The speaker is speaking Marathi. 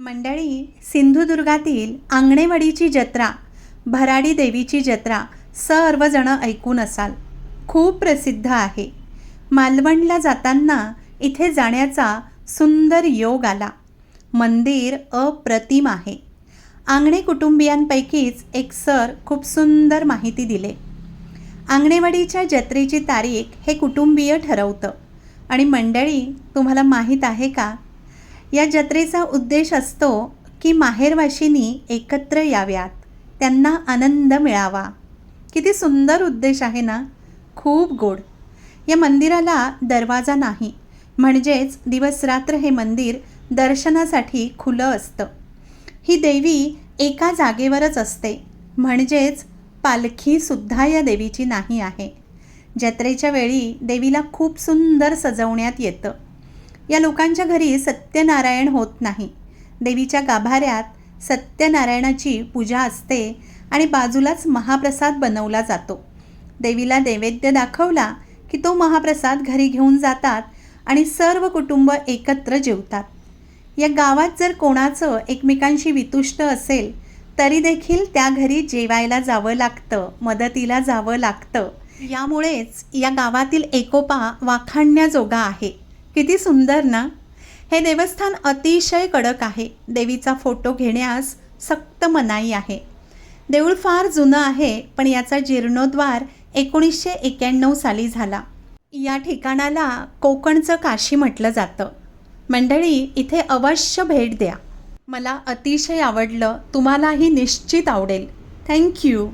मंडळी सिंधुदुर्गातील आंगणेवाडीची जत्रा भराडी देवीची जत्रा सर्वजण ऐकून असाल. खूप प्रसिद्ध आहे. मालवणला जाताना इथे जाण्याचा सुंदर योग आला. मंदिर अप्रतिम आहे. आंगणे कुटुंबियांपैकीच एक सर खूप सुंदर माहिती दिले. आंगणेवाडीच्या जत्रेची तारीख हे कुटुंबीय ठरवतं. आणि मंडळी तुम्हाला माहीत आहे का? या जत्रेचा उद्देश असतो की माहेरवाशिनी एकत्र याव्यात. त्यांना आनंद मिळावा. किती सुंदर उद्देश आहे ना? खूप गोड. या मंदिराला दरवाजा नाही. म्हणजेच दिवसरात्र हे मंदिर दर्शनासाठी खुलं असतं. ही देवी एका जागेवरच असते. म्हणजेच पालखीसुद्धा या देवीची नाही आहे. जत्रेच्या वेळी देवीला खूप सुंदर सजवण्यात येतं. या लोकांच्या घरी सत्यनारायण होत नाही. देवीच्या गाभाऱ्यात सत्यनारायणाची पूजा असते आणि बाजूलाच महाप्रसाद बनवला जातो. देवीला नैवेद्य दाखवला की तो महाप्रसाद घरी घेऊन जातात आणि सर्व कुटुंब एकत्र जेवतात. या गावात जर कोणाचं एकमेकांशी वितुष्ट असेल तरी देखील त्या घरी जेवायला जावं लागतं मदतीला जावं लागतं. यामुळेच या गावातील एकोपा वाखाणण्याजोगा आहे. किती सुंदर ना? हे देवस्थान अतिशय कडक आहे. देवीचा फोटो घेण्यास सक्त मनाई आहे. देऊळ फार जुनं आहे पण याचा जीर्णोद्वार एकोणीसशे एक्याण्णव साली झाला. या ठिकाणाला कोकणचं काशी म्हटलं जातं. मंडळी इथे अवश्य भेट द्या. मला अतिशय आवडलं. तुम्हालाही निश्चित आवडेल. थँक्यू.